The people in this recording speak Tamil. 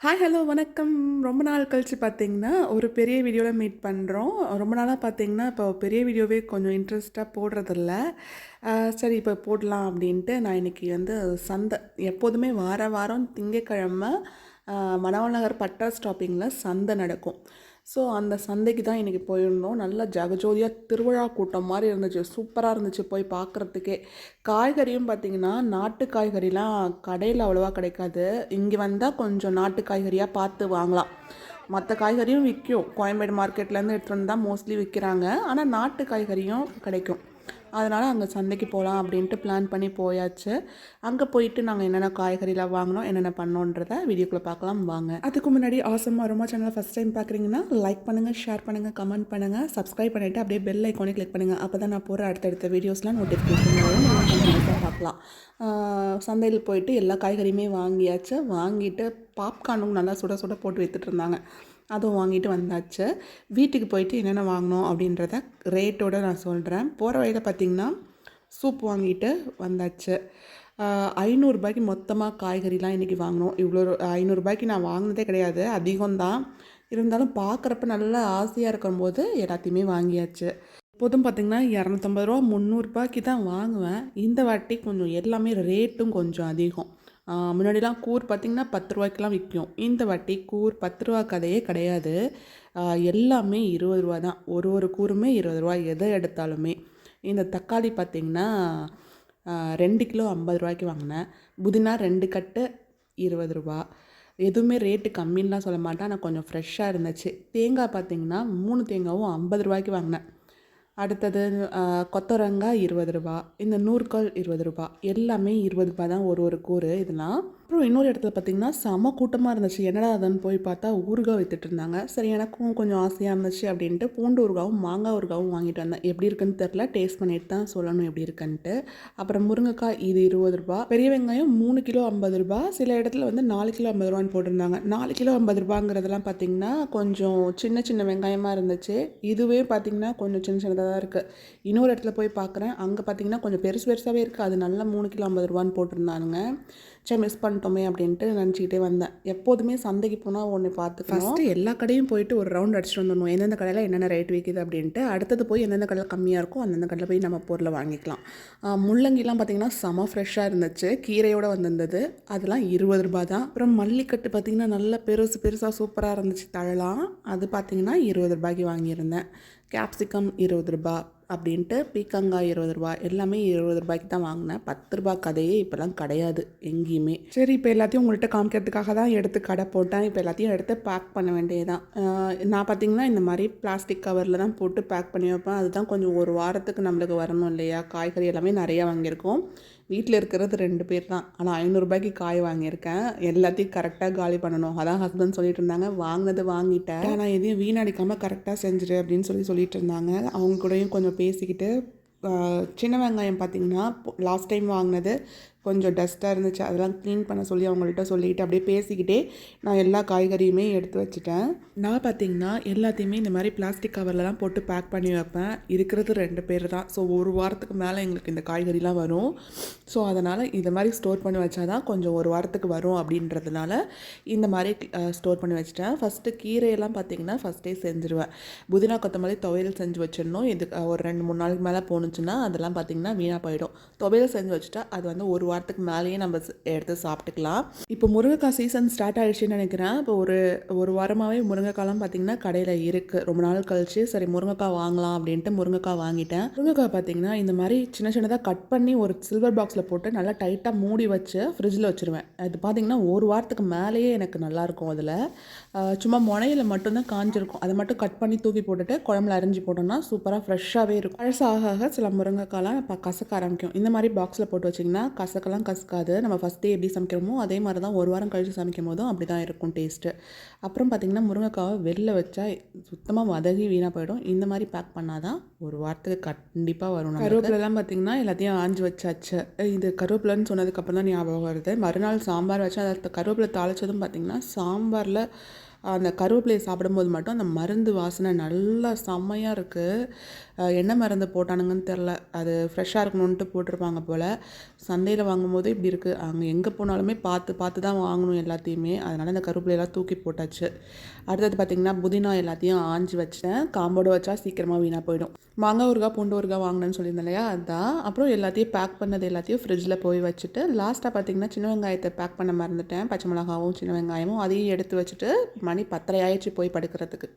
ஹாய் ஹலோ வணக்கம். ரொம்ப நாள் கழித்து பார்த்தீங்கன்னா ஒரு பெரிய வீடியோவில் மீட் பண்ணுறோம் ரொம்ப நாளாக பார்த்தீங்கன்னா இப்போ பெரிய வீடியோவே கொஞ்சம் இன்ட்ரெஸ்ட்டாக போடுறதில்ல. சரி இப்போ போடலாம் அப்படின்ட்டு நான் இன்றைக்கி வந்து சந்தை எப்போதுமே வார வாரம் திங்கக்கிழமை ஆஹ் மணவன் நகர் பட்டா ஸ்டாப்பிங்கில் சந்தை நடக்கும். ஸோ அந்த சந்தைக்கு தான் இன்றைக்கி போயிருந்தோம். நல்லா ஜகஜோதியாக திருவிழா கூட்டம் மாதிரி இருந்துச்சு. சூப்பராக இருந்துச்சு போய் பார்க்குறதுக்கே காய்கறியும் பார்த்திங்கன்னா நாட்டு காய்கறிலாம் கடையில் அவ்வளோவா கிடைக்காது. இங்கே வந்தால் கொஞ்சம் நாட்டு காய்கறியாக பார்த்து வாங்கலாம். மற்ற காய்கறியும் விற்கும் கோயம்பேடு மார்க்கெட்லேருந்து எடுத்துகிட்டு வந்து தான் மோஸ்ட்லி விற்கிறாங்க ஆனால் நாட்டு காய்கறியும் கிடைக்கும். அதனால் அங்கே சந்தைக்கு போகலாம் அப்படின்ட்டு பிளான் பண்ணி போயாச்சு. அங்கே போயிட்டு நாங்கள் என்னென்ன காய்கறிலாம் வாங்கினோம் என்னென்ன பண்ணோன்றத வீடியோக்குள்ளே பார்க்கலாம் வாங்க. அதுக்கு முன்னாடி ஆசம் அருமா சேனலை ஃபஸ்ட் டைம் பார்க்குறீங்கன்னா லைக் பண்ணுங்கள் ஷேர் பண்ணுங்கள் கமெண்ட் பண்ணுங்கள் சப்ஸ்கிரைப் பண்ணிவிட்டு அப்படியே பெல் ஐக்கானே கிளிக் பண்ணுங்கள் அப்போ தான் நான் போகிற அடுத்தடுத்த வீடியோஸ்லாம் நோட்டிஃபிகேஷன் வரும். நீங்கள் பார்க்கலாம் சந்தையில் போயிட்டு எல்லா காய்கறியுமே வாங்கியாச்சு. வாங்கிட்டு பாப்கார்னும் நல்லா சுட சுட போட்டு வைத்துட்டு இருந்தாங்க. அதுவும் வாங்கிட்டு வந்தாச்சு. வீட்டுக்கு போயிட்டு என்னென்ன வாங்கினோம் அப்படின்றத ரேட்டோட நான் சொல்கிறேன் போகிற வழியில் பார்த்திங்கன்னா சூப் வாங்கிட்டு வந்தாச்சு. ஐநூறுரூபாய்க்கு மொத்தமாக காய்கறிலாம் இன்றைக்கி வாங்கினோம் இவ்வளோ ஐநூறுரூபாய்க்கு நான் வாங்கினதே கிடையாது. அதிகம்தான். இருந்தாலும் பார்க்குறப்ப நல்லா ஆசையாக இருக்கும்போது எல்லாத்தையுமே வாங்கியாச்சு. எப்போதும் பார்த்திங்கன்னா இரநூத்தம்பது ரூபா முந்நூறுரூபாய்க்கு தான் வாங்குவேன். இந்த வாட்டி கொஞ்சம் எல்லாமே ரேட்டும் கொஞ்சம் அதிகம். முன்னாடிலாம் கூர் பார்த்திங்கன்னா பத்து ரூபாய்க்கெலாம் விற்கும். இந்த வாட்டி கூர் பத்து ரூபா கதையே கிடையாது. எல்லாமே இருபது ரூபா தான். ஒரு ஒரு கூருமே இருபது ரூபா எதை எடுத்தாலுமே. இந்த தக்காளி பார்த்திங்கன்னா ரெண்டு கிலோ ஐம்பது ரூபாய்க்கு வாங்கினேன். புதினா ரெண்டு கட்டு இருபது ரூபா. எதுவுமே ரேட்டு கம்மின்லாம் சொல்ல மாட்டேன். ஆனால் கொஞ்சம் ஃப்ரெஷ்ஷாக இருந்துச்சு. தேங்காய் பார்த்திங்கன்னா மூணு தேங்காவும் ஐம்பது ரூபாய்க்கு வாங்கினேன். அடுத்தது கொத்தவரங்காய் இருபது ரூபா இந்த நூறுக்கால் இருபது ரூபா எல்லாமே இருபது ரூபா தான் ஒரு ஒரு கூறு இதெல்லாம். அப்புறம் இன்னொரு இடத்துல பார்த்திங்கன்னா செம கூட்டமாக இருந்துச்சு. என்னடா அதுன்னு போய் பார்த்தா ஊறுகாய் வித்துட்டு இருந்தாங்க. சரி எனக்கும் கொஞ்சம் ஆசையாக இருந்துச்சு அப்படின்ட்டு பூண்டு ஊறுகாவும் மாங்காய் ஊறுகாவும் வாங்கிட்டு வந்தேன். எப்படி இருக்குன்னு தெரில டேஸ்ட் பண்ணிட்டு தான் சொல்லணும் எப்படி இருக்குன்ட்டு. அப்புறம் முருங்கைக்காய் இது இருபது ரூபா. பெரிய வெங்காயம் மூணு கிலோ ஐம்பது ரூபா. சில இடத்துல வந்து நாலு கிலோ ஐம்பது ரூபான்னு போட்டிருந்தாங்க. நாலு கிலோ ஐம்பது ரூபாங்கிறதெல்லாம் பார்த்திங்கன்னா கொஞ்சம் சின்ன சின்ன வெங்காயமாக இருந்துச்சு. இதுவே பார்த்திங்கன்னா கொஞ்சம் சின்ன சின்னதாக தான் இருக்குது இன்னொரு இடத்துல போய் பார்க்குறேன். அங்கே பார்த்திங்கன்னா கொஞ்சம் பெருசு பெருசாகவே இருக்குது அது நல்லா மூணு கிலோ ஐம்பது ரூபான்னு போட்டிருந்தானுங்க. சரி மிஸ் பண்ணிட்டோம். அப்படின்ட்டு நினச்சிக்கிட்டே வந்தேன். எப்போதுமே சந்தைக்கு போனால் ஒன்று பார்த்து ஃபஸ்ட்டு எல்லா கடையும் போயிட்டு ஒரு ரவுண்ட் அடிச்சுட்டு வந்துடணும். எந்தெந்த கடையில் என்னென்ன ரேட் விற்கிது அப்படின்ட்டு அடுத்தது போய் எந்தெந்த கடையில் கம்மியாக இருக்கோ அந்தந்த கடையில் போய் நம்ம பொருளை வாங்கிக்கலாம். முள்ளங்கிலாம் பார்த்திங்கன்னா செம ஃப்ரெஷ்ஷாக இருந்துச்சு. கீரையோடு வந்திருந்தது. அதெல்லாம் இருபது ரூபா தான். அப்புறம் மல்லிக்கட்டு பார்த்திங்கன்னா நல்லா பெருசு பெருசாக சூப்பராக இருந்துச்சு. தழலாம். அது பார்த்திங்கன்னா இருபது ரூபாய்க்கு வாங்கியிருந்தேன். கேப்சிகம் இருபது ரூபாய். அப்படின்ட்டு பீக்கங்காய் இருபது ரூபா எல்லாமே இருபது ரூபாய்க்கு தான் வாங்கினேன். பத்து ரூபாய் கதையே இப்போலாம் கிடையாது எங்கேயுமே. சரி இப்போ எல்லாத்தையும் உங்கள்கிட்ட காமிக்கிறதுக்காக தான் எடுத்து கடை போட்டேன். இப்போ எல்லாத்தையும் எடுத்து பேக் பண்ண வேண்டியதுதான். நான் பார்த்தீங்கன்னா இந்த மாதிரி பிளாஸ்டிக் கவரில் தான் போட்டு பேக் பண்ணி வைப்பேன். அதுதான் கொஞ்சம் ஒரு வாரத்துக்கு நம்மளுக்கு வரணும் இல்லையா? காய்கறி எல்லாமே நிறையா வாங்கியிருக்கோம். வீட்டில் இருக்கிறது ரெண்டு பேர் தான் ஆனால் ஐநூறுரூபாய்க்கு காய் வாங்கியிருக்கேன். எல்லாத்தையும் கரெக்டாக காலி பண்ணணும். அதான் ஹஸ்பண்ட் சொல்லிட்டு இருந்தாங்க. வாங்கினது வாங்கிட்டேன் நான் எதையும் வீணடிக்காமல் கரெக்டாக செஞ்சிரு அப்படின்னு சொல்லி சொல்லிட்டு இருந்தாங்க. அவங்க கூடயும் கொஞ்சம் பேசிக்கிட்டு சின்ன வெங்காயம் பார்த்தீங்கன்னா லாஸ்ட் டைம் வாங்கினது கொஞ்சம் டஸ்ட்டாக இருந்துச்சு. அதெல்லாம் க்ளீன் பண்ண சொல்லி அவங்கள்ட்ட சொல்லிட்டு அப்படியே பேசிக்கிட்டே நான் எல்லா காய்கறியுமே எடுத்து வச்சுட்டேன். நான் பார்த்தீங்கன்னா எல்லாத்தையுமே இந்த மாதிரி பிளாஸ்டிக் கவர்லலாம் போட்டு பேக் பண்ணி வைப்பேன். இருக்கிறது ரெண்டு பேர் தான். ஸோ ஒரு வாரத்துக்கு மேலே எங்களுக்கு இந்த காய்கறிலாம் வரும். ஸோ அதனால் இந்த மாதிரி ஸ்டோர் பண்ணி வச்சா தான் கொஞ்சம் ஒரு வாரத்துக்கு வரும் அப்படின்றதுனால இந்த மாதிரி ஸ்டோர் பண்ணி வச்சுட்டேன். ஃபஸ்ட்டு கீரையெல்லாம் பார்த்தீங்கன்னா ஃபஸ்ட்டே செஞ்சுருவேன். புதினா கொத்தமல்லி துவையல் செஞ்சு வச்சிடணும். இது ஒரு ரெண்டு மூணு நாளைக்கு மேலே போணுச்சுன்னா அதெல்லாம் பார்த்தீங்கன்னா வீணாக போயிடும். துவையல் செஞ்சு வச்சுட்டா அது வந்து ஒரு வாரம் வாரத்துக்கு மேலேயே நம்ம எடுத்து சாப்பிட்டுக்கலாம். இப்போ முருங்கைக்காய் சீசன் ஸ்டார்ட் ஆயிடுச்சுன்னு நினைக்கிறேன். இப்போ ஒரு ஒரு வாரமாகவே முருங்கைக்காய்லாம் பார்த்தீங்கன்னா கடையில் இருக்குது ரொம்ப நாள் கழிச்சு சரி முருங்கைக்காய் வாங்கலாம் அப்படின்ட்டு முருங்கைக்காய் வாங்கிட்டேன். முருங்கைக்காய் பார்த்தீங்கன்னா இந்த மாதிரி சின்ன சின்னதாக கட் பண்ணி ஒரு சில்வர் பாக்ஸில் போட்டு நல்லா டைட்டாக மூடி வச்சு ஃப்ரிட்ஜில் வச்சுருவேன். அது பார்த்தீங்கன்னா ஒரு வாரத்துக்கு மேலேயே எனக்கு நல்லாயிருக்கும் அதில். சும்மா முனையில் மட்டும்தான் காஞ்சிருக்கும். அதை மட்டும் கட் பண்ணி தூக்கி போட்டுட்டு குழம்புல அரிஞ்சு போட்டோம்னா சூப்பராக ஃப்ரெஷ்ஷாகவே இருக்கும். பழசாக ஆக ஆக சில முருங்கைக்காய்லாம் கசக்க ஆரம்பிக்கும். இந்த மாதிரி பாக்ஸில் போட்டு வச்சிங்கன்னா கசக்கெல்லாம் கசக்காது. நம்ம ஃபஸ்ட்டே எப்படி சமைக்கிறோமோ அதே மாதிரி தான் ஒரு வாரம் கழித்து சமைக்கும் போதும் அப்படி தான் இருக்கும் டேஸ்ட்டு அப்புறம் பார்த்திங்கன்னா முருங்கைக்காவை வெளில வச்சா சுத்தமாக வதகி வீணாக போயிடும். இந்த மாதிரி பேக் பண்ணால் தான் ஒரு வாரத்துக்கு கண்டிப்பாக வரும் கருவேப்பிலலாம் பார்த்திங்கன்னா எல்லாத்தையும் ஆஞ்சு வச்சாச்சு. இது கருவேப்பிலன்னு சொன்னதுக்கப்புறம் தான் ஞாபகம் வருது. மறுநாள் சாம்பார் வச்சு அதை கருவேப்பிலை தாளிச்சதும் பார்த்திங்கன்னா சாம்பாரில் அந்த கருவேப்பிலையை சாப்பிடும்போது மட்டும் அந்த மருந்து வாசனை நல்லா செம்மையாக இருக்குது என்ன மருந்து போட்டானுங்கன்னு தெரில அது ஃப்ரெஷ்ஷாக இருக்கணுன்ட்டு போட்டிருப்பாங்க போல். சந்தையில் வாங்கும்போது இப்படி இருக்குது அங்கே எங்கே போனாலுமே பார்த்து பார்த்து தான் வாங்கணும் எல்லாத்தையுமே. அதனால் இந்த கருவேப்பிலையெல்லாம் தூக்கி போட்டாச்சு. அடுத்தது பார்த்திங்கன்னா புதினா எல்லாத்தையும் ஆஞ்சி வச்சிட்டேன். காம்போடு வச்சா சீக்கிரமாக வீணாக போயிடும். மாங்காய் ஊருகா பூண்டு ஊறுகாய் வாங்கினேன்னு சொல்லியிருந்தேன் இல்லையா? அதான். அப்புறம் எல்லாத்தையும் பேக் பண்ணது எல்லாத்தையும் ஃப்ரிட்ஜில் போய் வச்சுட்டு லாஸ்ட்டாக பார்த்திங்கன்னா சின்ன வெங்காயத்தை பேக் பண்ண மறந்துட்டேன். பச்சை மிளகாவும் சின்ன வெங்காயமும் அதையும் எடுத்து வச்சுட்டு மணி பத்தரை ஆயிடுச்சு போய் படுக்கிறதுக்கு.